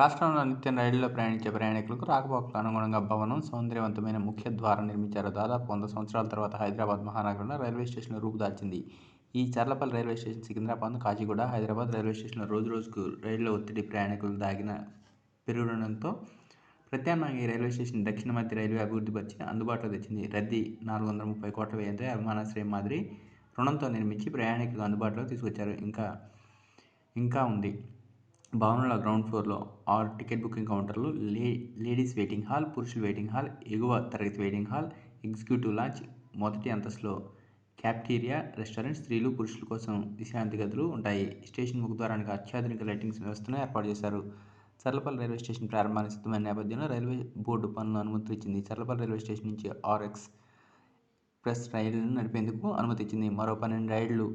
రాష్ట్రంలో నిత్యం రైళ్ళలో ప్రయాణించే ప్రయాణికులకు రాకపోకలకు అనుగుణంగా భవనం సౌందర్యవంతమైన ముఖ్య ద్వారం నిర్మించారు. దాదాపు వంద సంవత్సరాల తర్వాత హైదరాబాద్ మహానగరంలో రైల్వే స్టేషన్ రూపుదాల్చింది. ఈ Charlapalli railway station Secunderabad, Kacheguda Hyderabad railway స్టేషన్లో రోజు రోజుకు రైళ్ళ ఒత్తిడి, ప్రయాణికులు దాగిన పెరుగుడంతో ప్రత్యామ్నాయంగా ఈ రైల్వే స్టేషన్ దక్షిణ మధ్య రైల్వే అభివృద్ధి పరిచి అందుబాటులో తెచ్చింది. రద్దీ నాలుగు వందల ముప్పై కోట్ల వ్యయంతో విమానాశ్రయం మాదిరి రుణంతో నిర్మించి ప్రయాణికులకు అందుబాటులో తీసుకొచ్చారు. ఇంకా ఇంకా ఉంది. భవనంలో గ్రౌండ్ ఫ్లోర్లో ఆరు టికెట్ బుకింగ్ కౌంటర్లు, లే లేడీస్ వెయిటింగ్ హాల్, పురుషుల వెయిటింగ్ హాల్, ఎగువ తరగతి వెయిటింగ్ హాల్, ఎగ్జిక్యూటివ్ లాంచ్ మొదటి అంతస్తులో క్యాప్టీరియా రెస్టారెంట్, స్త్రీలు, పురుషుల కోసం విశ్రాంతి గదులు ఉంటాయి. స్టేషన్ ముఖద్వారానికి అత్యాధునిక లైటింగ్స్ వ్యవస్థను ఏర్పాటు చేశారు. చర్లపల్లి రైల్వే స్టేషన్ ప్రారంభానికి సిద్ధమైన నేపథ్యంలో రైల్వే బోర్డు పనులు అనుమతులు ఇచ్చింది. చర్లపల్లి రైల్వే స్టేషన్ నుంచి ఆర్ఎక్స్ ప్రెస్ రైళ్ళను నడిపేందుకు అనుమతి ఇచ్చింది. మరో పన్నెండు రైళ్ళు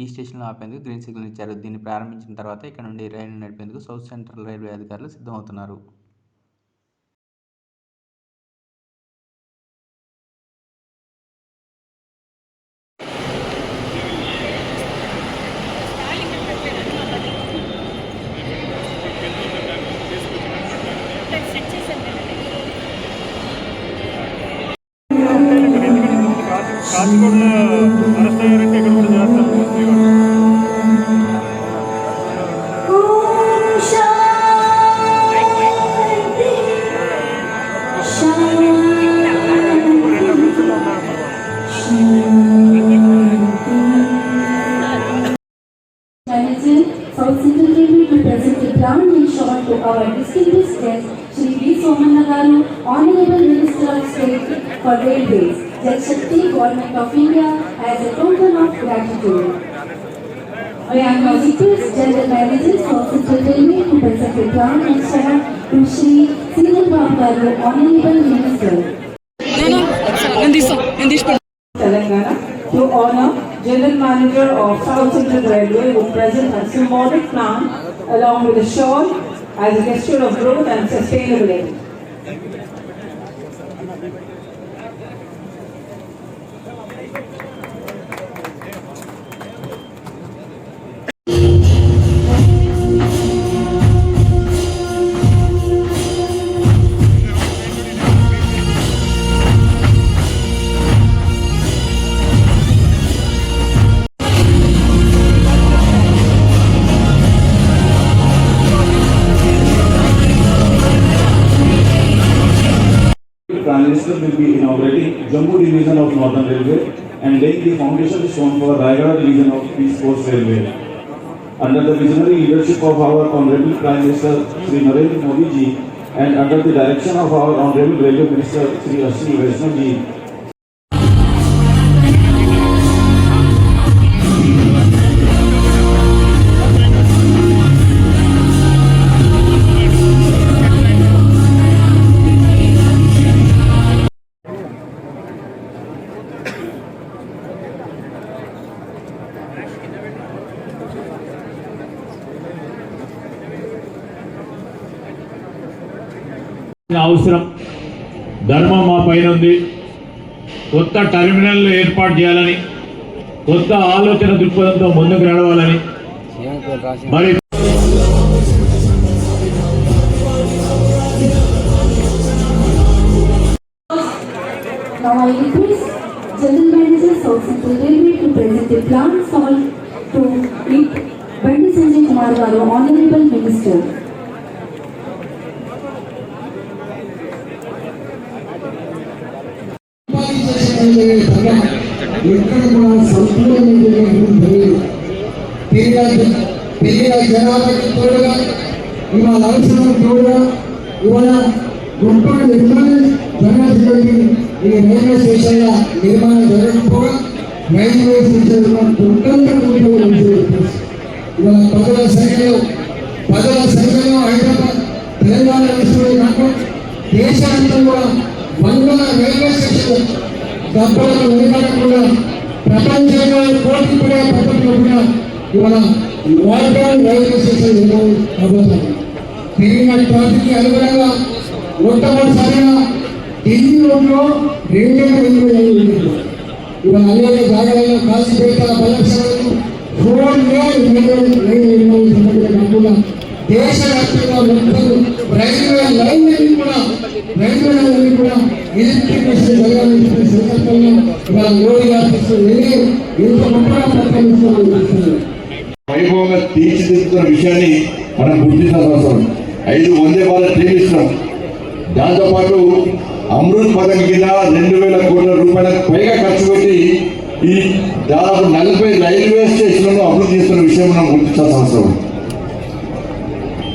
ఈ స్టేషన్లో ఆపేందుకు గ్రీన్ సిగ్నల్ ఇచ్చారు. దీన్ని ప్రారంభించిన తర్వాత ఇక్కడ నుండి రైలు నడిపేందుకు సౌత్ సెంట్రల్ రైల్వే అధికారులు సిద్ధమవుతున్నారు. కాచిగూడలో short to our distinguished guest, Shri B. Soman Honorable Minister of State for Railways, Jal Shakti Government of India, as a token of gratitude. We are constitutes general for to to Shri Honorable Minister. Telangana to honor General Manager of South Central Railway who present a symbolic plan along with a short as a gesture of growth and sustainability. Prime Minister will be inaugurating Jammu Division of Northern Railway and laying the foundation stone for Raigada Division of East Coast Railway. Under the visionary leadership of our Honorable Prime Minister Sri Narendra Modi ji and under the direction of our Honorable Railway Minister Sri Ashwini Vaishnav ji, అవసరం ధర్మం మా పైన ఉంది. కొత్త terminal ఏర్పాటు చేయాలని కొత్త ఆలోచన దృక్పథంతో ముందుకు నడవాలని. మరి ఎక్కడ కూడా సంపూర్ణమైనటువంటి పెరిగిన పెరిగిన జనాభాకి తోడుగా ఇవాళ అవసరం తోడుగా ఇవాళ గొప్ప నిర్మాణం జరగాల్సినటువంటి ఈ రైల్వే స్టేషన్ల నిర్మాణం జరగకపోగా రైల్వే స్టేషన్ దుర్గంగా ఇవాళ పదవ సంఖ్యలో పదవ సంఖ్యలో హైదరాబాద్ తెలంగాణ రాష్ట్రంలో కాకుండా దేశాంతం కూడా వందల రైల్వే స్టేషన్ డబ్బులకు ఉండకుండా ప్రపంచంలో కోటి కూడా ప్రపంచంలో కూడా ఇవాళ మోడర్న్ రైల్వే స్టేషన్ నిర్మాణం కాబోతుంది పెరిగిన ట్రాఫిక్ అనుగుణంగా మొట్టమొదటిసారిగా ఢిల్లీ రోడ్లో రెండే రైల్వే లైన్ ఇవాళ అనేక జాగాలలో కాశీపేట బలక్షణలు ఫోర్ లైన్ రైల్వే లైన్ నిర్మాణం సంబంధించిన కాకుండా దేశవ్యాప్తంగా మొత్తం రైల్వే లైన్లన్నీ కూడా రైల్వే లైన్లన్నీ కూడా ఎలక్ట్రిఫికేషన్ జరగాలని చెప్పే సంకల్పంలో ఇవాళ మోడీ గారు తీసుకున్న నిర్ణయం ఇంత గొప్పగా ప్రకటించాలని వైభవంగా తీర్చిదిద్దుతున్న విషయాన్ని మనం గుర్తించాల్సిన ఐదు వందే భారత్ ట్రైన్ ఇస్తున్నాం దాంతోపాటు అమృత్ పథకం కింద రెండు వేల కోట్ల రూపాయలకు పైగా ఖర్చు పెట్టి ఈ దాదాపు నలభై రైల్వే స్టేషన్లను అభివృద్ధి చేస్తున్న విషయం మనం గుర్తించాల్సిన అవసరం.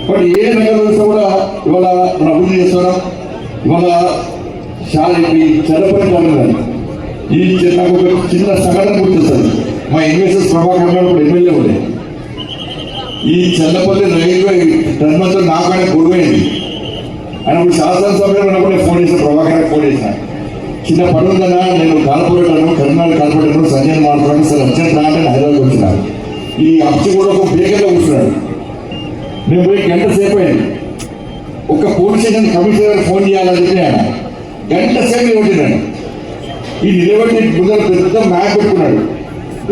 బట్ ఏ నగర కూడా ఇవాళ మనం అభివృద్ధి చేస్తున్నాం. ఇవాళ చాలా ఈ చల్లపల్లి ఈ నాకు ఒక చిన్న సంఘటన గుర్తిస్తుంది మా ఎన్ఎస్ఎస్ ప్రభాకర్ గారు ఇప్పుడు ఎమ్మెల్యే ఉండే. ఈ చల్లపల్లి రైల్వే టర్మినల్తో నాకనే గొడవైంది ఆయన ఇప్పుడు శాసనసభ్యులు ఉన్నప్పుడు ఫోన్ చేసిన ప్రభాకర్ ఫోన్ చేసిన. చిన్న పని ఉందన్నా నేను కార్పొరేటర్ను కర్ణాటక కార్పొరేటర్ సంజయ్ మాట్లాడాను సార్ అర్జెంట్ రా అంటే హైదరాబాద్ వచ్చిన ఈ అప్సి కూడా ఒక బేకర్లో కూర్చున్నాడు. మేము పోయి గంట సేపు అయింది. ఒక పోలీస్ స్టేషన్ కమిషనర్ ఫోన్ చేయాలని చెప్పి ఆయన గంట సేపు నిలబెట్టినాడు ఈ నిలబడి ముందర పెద్ద మ్యాప్ పెట్టుకున్నాడు.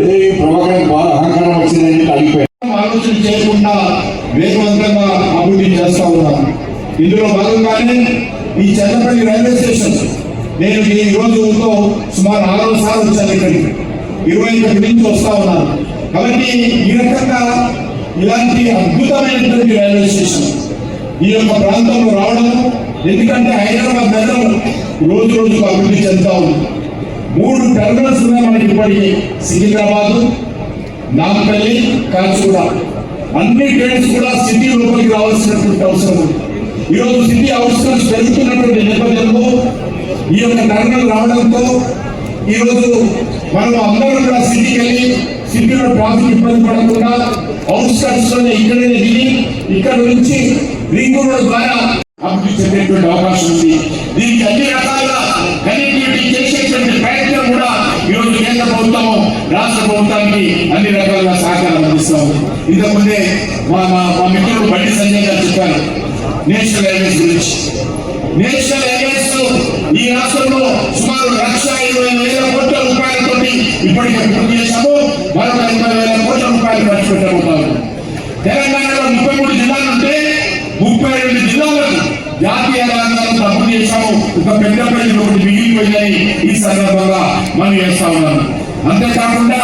ఏ ప్రభాకర్ బాగా అహంకారం వచ్చిందని చెప్పి అడిగిపోయాడు ఆలోచన చేయకుండా వేగవంతంగా అభివృద్ధి చేస్తా ఉన్నాం ఇందులో భాగంగానే ఈ చంద్రపల్లి రైల్వే స్టేషన్ నేను ఈ రోజుతో సుమారు ఆరు సార్లు వచ్చాను ఇక్కడికి. ఇరవై ఒకటి నుంచి వస్తా ఉన్నాను. కాబట్టి ఈ రకంగా ఇలాంటి అద్భుతమైనటువంటి రైల్వే స్టేషన్ ఈ యొక్క ప్రాంతంలో రావడం ఎందుకంటే హైదరాబాద్ నగరం రోజు రోజుకు అభివృద్ధి చెందుతా ఉంది. మూడు టెర్మినల్స్ ఉన్నాయి మనకి ఇప్పటికీ. సికింద్రాబాద్ నాంపల్లి కాచిగూడ అన్ని ట్రైన్స్ కూడా సిటీ లోపలికి రావాల్సినటువంటి అవసరం ఉంది. ఈరోజు సిటీ అవసరం పెరుగుతున్నటువంటి నేపథ్యంలో ఈ యొక్క టెర్మినల్ రావడంతో ఈరోజు మనం అందరం కూడా సిటీకి వెళ్ళి సిటీలో ట్రాఫిక్ ఇబ్బంది పడకుండా అవుట్స్కట్స్లోనే ఇక్కడే దిగి ఇక్కడ నుంచి రింగ్ రోడ్ ద్వారా అభివృద్ధి చెందేటువంటి అవకాశం ఉంది. దీనికి అన్ని రకాల రాష్ట్ర ప్రభుత్వానికి అన్ని రకాలుగా సహకారం అందిస్తాము ఇంతకుముందే మా మా మా మిత్రుడు బండి సంజయ్ గారు చెప్పారు నేషనల్ హైవేస్ గురించి. నేషనల్ హైవేస్ ఈ రాష్ట్రంలో సుమారు లక్ష ఇరవై వేల కోట్ల రూపాయలతో ఇప్పటికే పూర్తి చేశాము. మరొక ఇరవై వేల కోట్ల రూపాయలు ఖర్చు పెట్టబోతాము తెలంగాణలో ముప్పై మూడు జిల్లాలు ఉంటే ముప్పై రెండు జిల్లాలకు జాతీయ రహదారులను అభివృద్ధి చేశాము. ఒక పెద్దపల్లి ఒకటి మిగిలిపోయిందని ఈ సందర్భంగా మనం చేస్తా ఉన్నాము. అంతేకాకుండా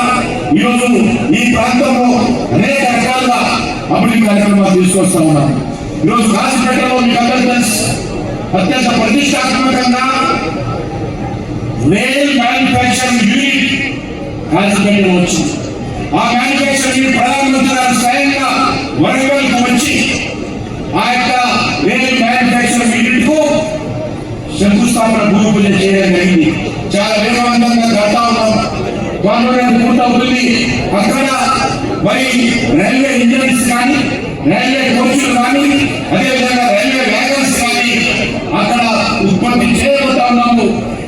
ఈరోజు ఈ ప్రాంతంలో అనేక రకాలుగా అభివృద్ధి కార్యక్రమాలు తీసుకొస్తా ఉన్నాం. ఈరోజు కాశీపేటలో మీకు అందరూ తెలుసు అత్యంత ప్రతిష్టాత్మకంగా రైల్ మ్యానుఫ్యాక్చరింగ్ యూనిట్ కాశీపేటలో వచ్చింది. ఆ మ్యానుఫ్యాక్చరింగ్ యూనిట్ ప్రధానమంత్రి గారు స్వయంగా వరంగల్కి వచ్చి ఆ యొక్క రైల్ మ్యానుఫ్యాక్చరింగ్ యూనిట్కు శంకుస్థాపన భూమి గవర్నమెంట్ అక్కడ మరి రైల్వే ఇంజనీర్స్ కానీ రైల్వే కోచ్లు కానీ అదేవిధంగా